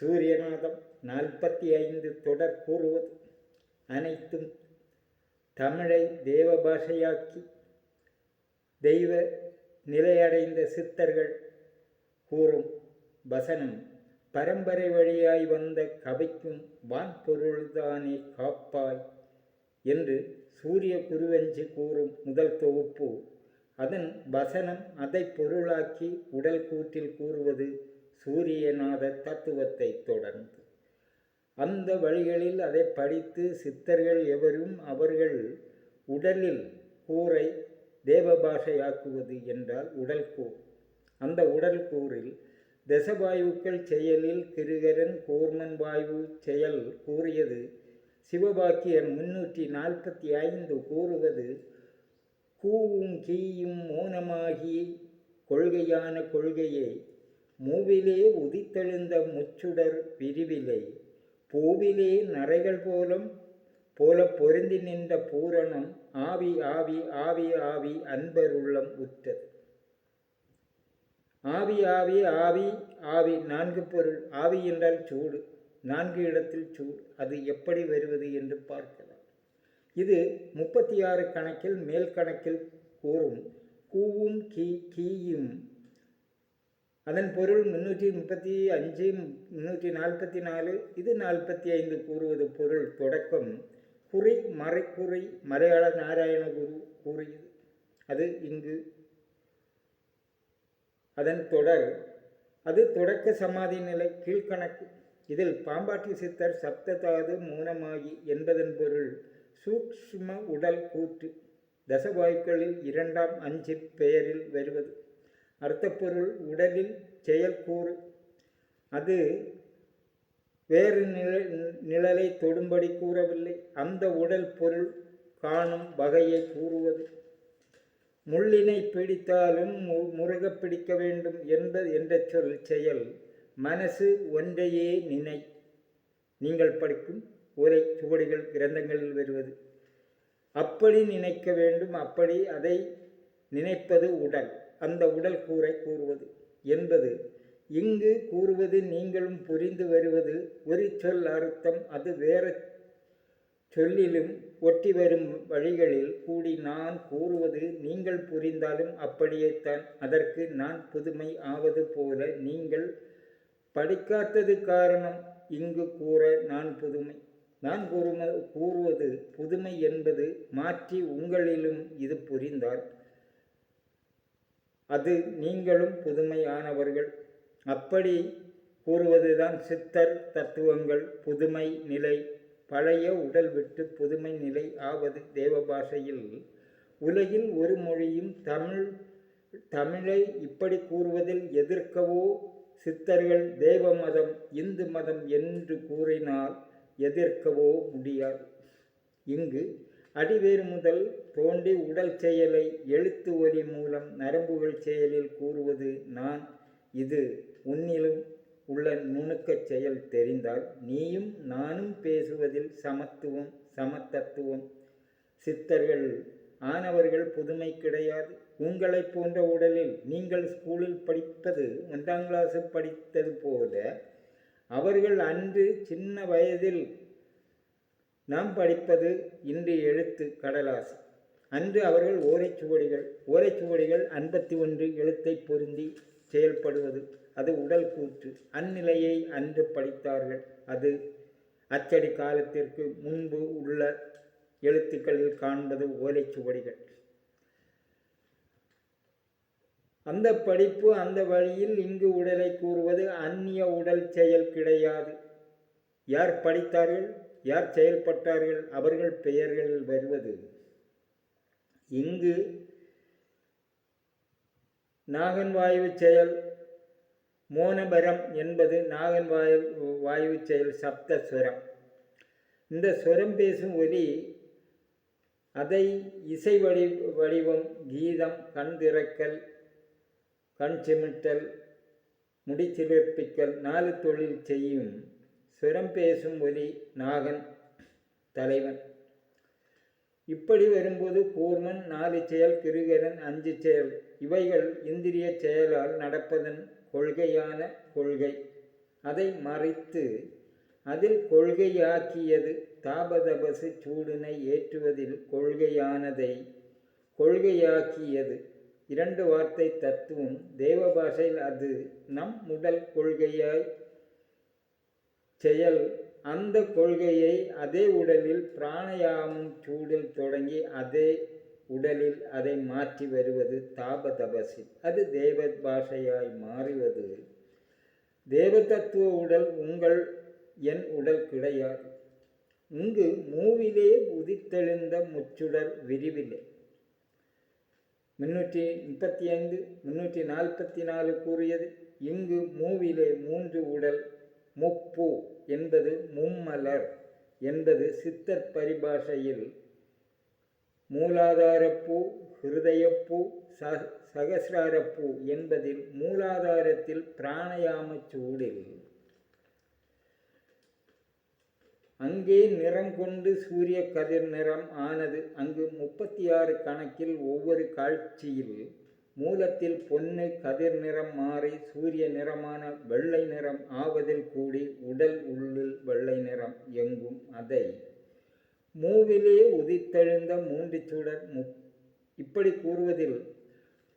சூரியநாதம் நாற்பத்தி ஐந்து தொடர் கூறுவது அனைத்தும் தமிழை தேவ பாஷையாக்கி தெய்வ நிலையடைந்த சித்தர்கள் கூறும் வசனம் பரம்பரை வழியாய் வந்த கவிக்கும் வான்பொருள்தானே காப்பாய் என்று சூரிய குருவஞ்சி கூறும் முதல் தொகுப்பு. அதன் வசனம் அதை பொருளாக்கி உடல் கூற்றில் கூறுவது சூரியநாத தத்துவத்தை தொடர்ந்து. அந்த வழிகளில் அதை படித்து சித்தர்கள் எவரும் அவர்கள் உடலில் கூரை தேவபாஷையாக்குவது என்றால் உடல் கூர். அந்த உடல் கூறில் தசவாயுக்கள் செயலில் கிருகரன் கூர்மன் வாயு செயல் கூறியது. சிவபாக்கியம் முன்னூற்றி நாற்பத்தி ஐந்து கூறுவது கூவும் கீயும் மோனமாகி கொள்கையான கொள்கையை மூவிலே உதித்தெழுந்த முச்சுடர் பிரிவிலே பூவிலே நரைகள் போலும் போல பொருந்தி நின்ற பூரணம் ஆவி ஆவி ஆவி ஆவி அன்பருள்ளம் உற்றது. ஆவி ஆவி ஆவி ஆவி நான்கு பொருள். ஆவி என்றால் சூடு. நான்கு இடத்தில் சூடு. அது எப்படி வருவது என்று பார்க்கலாம். இது முப்பத்தி ஆறு கணக்கில் மேல் கணக்கில் கூறும். கூவும் கீ கீயும் அதன் பொருள் முன்னூற்றி முப்பத்தி அஞ்சு முன்னூற்றி நாற்பத்தி நாலு. இது நாற்பத்தி ஐந்து கூறுவது பொருள் தொடக்கம். குறி மறைக்குறை மலையாள நாராயண குரு கூறியது. அது இங்கு. அதன் தொடர். அது தொடக்க சமாதி நிலை கீழ்கணக்கு. இதில் பாம்பாட்டி சித்தர் சப்ததாது மூனமாகி என்பதன் பொருள் சூக்ஷ்ம உடல் கூற்று. தசவாயுக்களில் இரண்டாம் அஞ்சு பெயரில் வருவது. அர்த்தப்பொருள் உடலில் செயல்கூறு. அது வேறு நில நிழலை தொடும்படி கூறவில்லை. அந்த உடல் பொருள் காணும் வகையை கூறுவது. முள்ளினை பிடித்தாலும் மு- பிடிக்க வேண்டும் என்பது என்ற சொல் செயல் மனசு ஒன்றையே நினை நீங்கள் படிக்கும் உரை சுவடிகள் கிரந்தங்களில் வருவது. அப்படி நினைக்க வேண்டும். அப்படி அதை நினைப்பது உடல். அந்த உடல் கூரை கூறுவது. என்பது இங்கு கூறுவது நீங்களும் புரிந்து வருவது ஒரு சொல் அர்த்தம். அது வேற சொல்லிலும் ஒட்டி வரும் வழிகளில் கூடி நான் கூறுவது நீங்கள் புரிந்தாலும் அப்படியேத்தான். அதற்கு நான் புதுமை ஆவது போல நீங்கள் படிக்காதது காரணம் இங்கு கூற நான் புதுமை. நான் கூறும கூறுவது புதுமை என்பது மாற்றி உங்களிலும் இது புரிந்தால் அது நீங்களும் புதுமையானவர்கள். அப்படி கூறுவதுதான் சித்தர் தத்துவங்கள். புதுமை நிலை. பழைய உடல் விட்டு புதுமை நிலை ஆவது தேவ பாஷையில் உலகில் ஒரு மொழியும் தமிழ் தமிழை இப்படி கூறுவதில் எதிர்க்கவோ? சித்தர்கள் தேவ மதம் இந்து மதம் என்று கூறினால் எதிர்க்கவோ முடியாது. இங்கு அடிவேறு முதல் தோண்டி உடல் செயலை எழுத்து ஒலி மூலம் நரம்புகள் செயலில் கூறுவது நான். இது உன்னிலும் உள்ள நுணுக்கச் செயல் தெரிந்தால் நீயும் நானும் பேசுவதில் சமத்துவம் சமத்தத்துவம் சித்தர்கள் ஆனவர்கள் புதுமை கிடையாது. உங்களைப் போன்ற உடலில் நீங்கள் ஸ்கூலில் படிப்பது ஒன்றாம் கிளாஸ் படித்தது போல அவர்கள் அன்று சின்ன வயதில் நாம் படிப்பது இன்று எழுத்து கடலாசி. அன்று அவர்கள் ஓரைச்சுவடிகள் ஓரைச்சுவடிகள் ஐம்பத்தி ஒன்று எழுத்தை பொருந்தி செயல்படுவது அது உடல் கூற்று அந்நிலையை அன்று படித்தார்கள். அது அச்சடி காலத்திற்கு முன்பு உள்ள எழுத்துக்களில் காண்பது ஓலைச்சுவடிகள் அந்த படிப்பு அந்த வழியில் இங்கு உடலை கூறுவது அந்நிய உடல் செயல் கிடையாது. யார் படித்தார்கள்? யார் செயல்பட்டார்கள்? அவர்கள் பெயர்களில் வருவது. இங்கு நாகன் வாயு செயல் மோனபரம் என்பது நாகன் வாயு வாயு செயல் சப்த சுரம் இந்த சுரம் பேசும் ஒலி அதை இசை வடி வடிவம் கீதம் கண் திறக்கல் கண் சிமிட்டல் முடிச்சிலிர்ப்பிக்கல் நாலு தொழில் செய்யும். சுரம் பேசும் ஒலி நாகன் தலைவன். இப்படி வரும்போது கூர்மன் நாலு செயல் கிருகரன் அஞ்சு செயல். இவைகள் இந்திரிய செயலால் நடப்பதன் கொள்கையான கொள்கை. அதை மறைத்து அதில் கொள்கையாக்கியது தாபதபசு சூடினை ஏற்றுவதில் கொள்கையானதை கொள்கையாக்கியது. இரண்டு வார்த்தை தத்துவம் தேவ பாஷையில் அது நம் உடல் கொள்கையாய் செயல். அந்த கொள்கையை அதே உடலில் பிராணயாமம் சூடில் தொடங்கி அதே உடலில் அதை மாற்றி வருவது தாபதபசி. அது தேவ பாஷையாய் மாறுவது. தேவ தத்துவ உடல் உங்கள் என் உடல் கிடையாது. இங்கு மூவிலே உதித்தெழுந்த முச்சுடர் விரிவில்லை. முன்னூற்றி முப்பத்தி ஐந்து முன்னூற்றி நாற்பத்தி நாலு கூறியது இங்கு மூவிலே மூன்று உடல் முப்பு என்பது மும்மலர் என்பது சித்தர் பரிபாஷையில் மூலாதாரப்பூ ஹிருதயப்பூ ச சகசிராரப்பூ என்பதில் மூலாதாரத்தில் பிராணயாம சூடில். அங்கே நிறம் கொண்டு சூரிய கதிர் நிறம் ஆனது அங்கு முப்பத்தி ஆறு கணக்கில் ஒவ்வொரு காட்சியில் மூலத்தில் பொன்னு கதிர் நிறம் மாறி சூரிய நிறமான வெள்ளை நிறம் ஆவதில் கூடி உடல் உள்ளில் வெள்ளை நிறம் எங்கும் அதை. மூவிலே உதித்தெழுந்த மூன்று சுடர் முப் இப்படி கூறுவதில்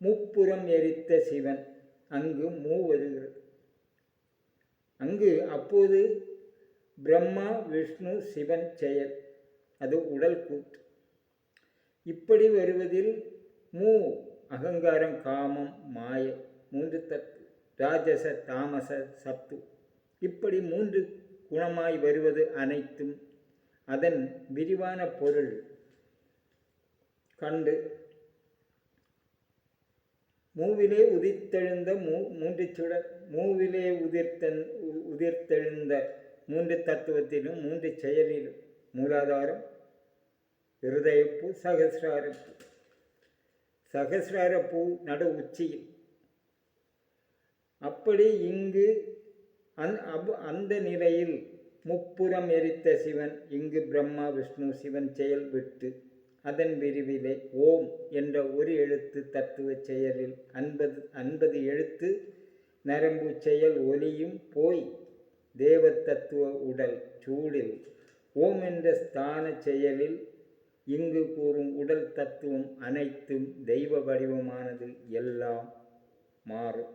முப்புறம் எரித்த சிவன் அங்கு மூ வருகிறது அங்கு அப்போது பிரம்மா விஷ்ணு சிவன் செயல் அது உடல் கூற்று இப்படி வருவதில் மூ அகங்காரம் காமம் மாய மூன்று தத்து ராஜச தாமச சத்து. இப்படி மூன்று குணமாய் வருவது அனைத்தும் அதன் விரிவான பொருள் கண்டு மூவிலே உதித்தெழுந்த மூ மூன்று சுட மூவிலே உதிர்த்தன் உதிர்த்தெழுந்த மூன்று தத்துவத்திலும் மூன்று செயலிலும் மூலாதாரம் இருதயப்பு சகசிராரப்பூ. சகசிராரப்பூ நடு உச்சியில் அப்படி இங்கு அந் அப் அந்த நிலையில் முப்புறம் எரித்த சிவன் இங்கு பிரம்மா விஷ்ணு சிவன் செயல் விட்டு அதன் விரிவிலே ஓம் என்ற ஒரு எழுத்து தத்துவ செயலில் அன்பது அன்பது எழுத்து நரம்பு செயல் ஒலியும் போய் தேவ தத்துவ உடல் சூடில் ஓம் என்ற ஸ்தான செயலில் இங்கு கூறும் உடல் தத்துவம் அனைத்தும் தெய்வ வடிவமானது எல்லாம் மாறும்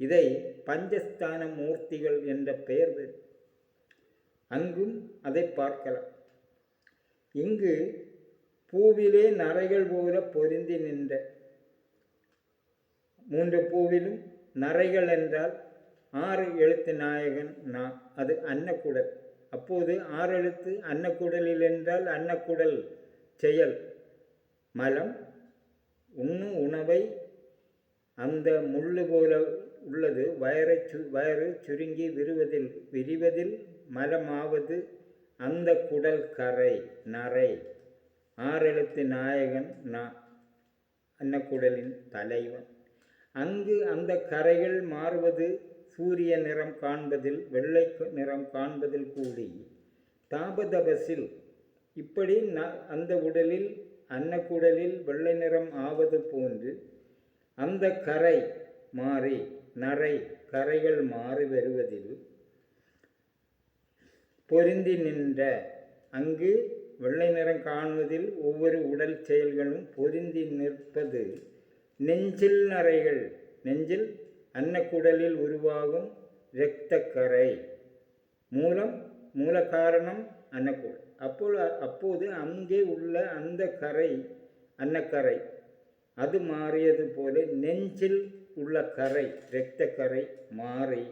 இதை பஞ்சஸ்தான மூர்த்திகள் என்ற பெயர் பெறும் அங்கும் அதை பார்க்கலாம். இங்கு பூவிலே நரைகள் போல பொருந்தி நின்ற மூன்று பூவிலும் நரைகள் என்றால் ஆறு எழுத்து நாயகன் நா அது அன்னக்குடல். அப்போது ஆறு எழுத்து அன்னக்குடலில் என்றால் அன்னக்குடல். செயல் மலம் உண்ணும் உணவை அந்த முள்ளு போல உள்ளது. வயரை சு வயறு சுருங்கி விரிவதில் விரிவதில் மலமாவது அந்த குடல் கரை நரை. ஆறெழுத்து நாயகன் நா அன்னக்குடலின் தலைவன். அங்கு அந்த கரைகள் மாறுவது சூரிய நிறம் காண்பதில் வெள்ளை நிறம் காண்பதில் கூடி தாபதபசில் இப்படி ந அந்த உடலில் அன்னக்குடலில் வெள்ளை நிறம் ஆவது போன்று அந்த கரை மாறி நரை கரைகள் மாறி வருவதில் பொருந்தி நின்ற அங்கு வெள்ளை நிறம் காணுவதில் ஒவ்வொரு உடல் செயல்களும் பொருந்தி நிற்பது நெஞ்சில் நரைகள் நெஞ்சில் அன்னக்குடலில் உருவாகும் இரத்தக்கரை மூலம் மூல காரணம் அன்னக்குடல். அப்போது அப்போது அங்கே உள்ள அந்த கரை அன்னக்கரை அது மாறியது போல நெஞ்சில் உள்ள கரை இரத்த கரை மாறி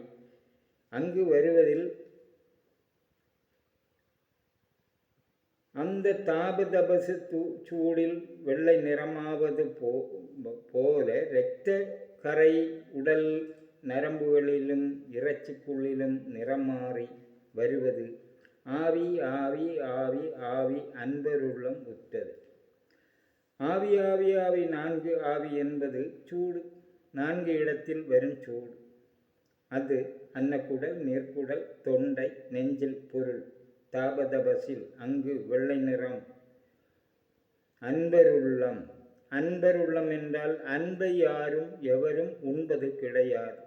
அங்கு வருவதில் அந்த தாபதபசு தூ சூடில் வெள்ளை நிறமாவது போ போல இரத்த கரை உடல் நரம்புகளிலும் இறைச்சிக்குள்ளிலும் நிறம் மாறி வருவது. ஆவி ஆவி ஆவி ஆவி அன்பருள்ளம் உற்றது. ஆவி ஆவி ஆவி நான்கு ஆவி என்பது சூடு. நான்கு இடத்தில் வரும் சூடு. அது அன்னக்குடல் நெற்குடல் தொண்டை நெஞ்சில் பொருள். தாபதபசில் அங்கு வெள்ளை நிறம். அன்பருள்ளம். அன்பருள்ளம் என்றால் அன்பை யாரும் எவரும் உண்பது கிடையாது.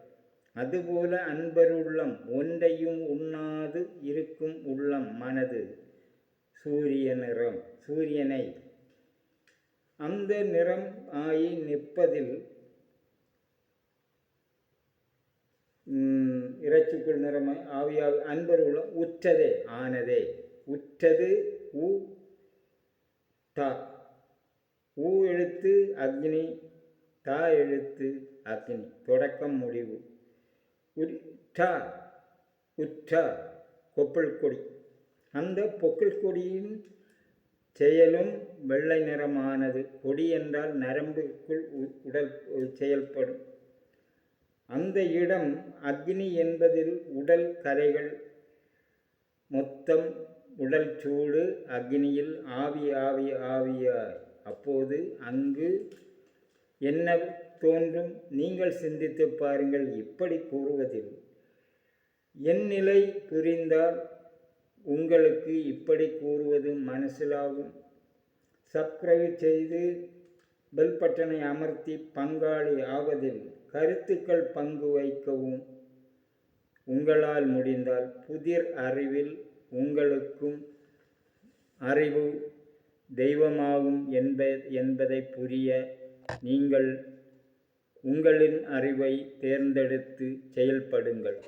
அதுபோல அன்பருள்ளம் ஒன்றையும் உண்ணாது இருக்கும் உள்ளம் மனது சூரிய நிறம் சூரியனை. அந்த நிறம் ஆகி நிற்பதில் இறைச்சிக்குள் நிறம் ஆவியா அன்பர் உள்ளம் உற்றதே ஆனதே. உற்றது உ தா. ஊ எழுத்து அக்னி தா எழுத்து அக்னி. தொடக்கம் முடிவு. உற்றா உற்றா கொப்பள் கொடி. அந்த பொக்கிள் கொடியின் செயலும் வெள்ளை நிறமானது. கொடி என்றால் நரம்புக்குள் உ- உடல் செயல்படும். அந்த இடம் அக்னி என்பதில் உடல் கரைகள். மொத்தம் உடல் சூடு அக்னியில் ஆவி ஆவி ஆவியாய் அப்போது அங்கு என்ன தோன்றும்? நீங்கள் சிந்தித்து பாருங்கள். இப்படி கூறுவதில் என் நிலை புரிந்தால் உங்களுக்கு இப்படி கூறுவது மனசிலாகும். சப்ஸ்கிரைப் செய்து பெல் பட்டனை அமர்த்தி பங்காளி ஆவதில் கருத்துக்கள் பங்கு வைக்கவும். உங்களால் முடிந்தால் புதிர் அறிவில் உங்களுக்கும் அறிவு தெய்வமாகும் என்ப என்பதை புரிய நீங்கள் உங்களின் அறிவை தேர்ந்தெடுத்து செயல்படுங்கள்.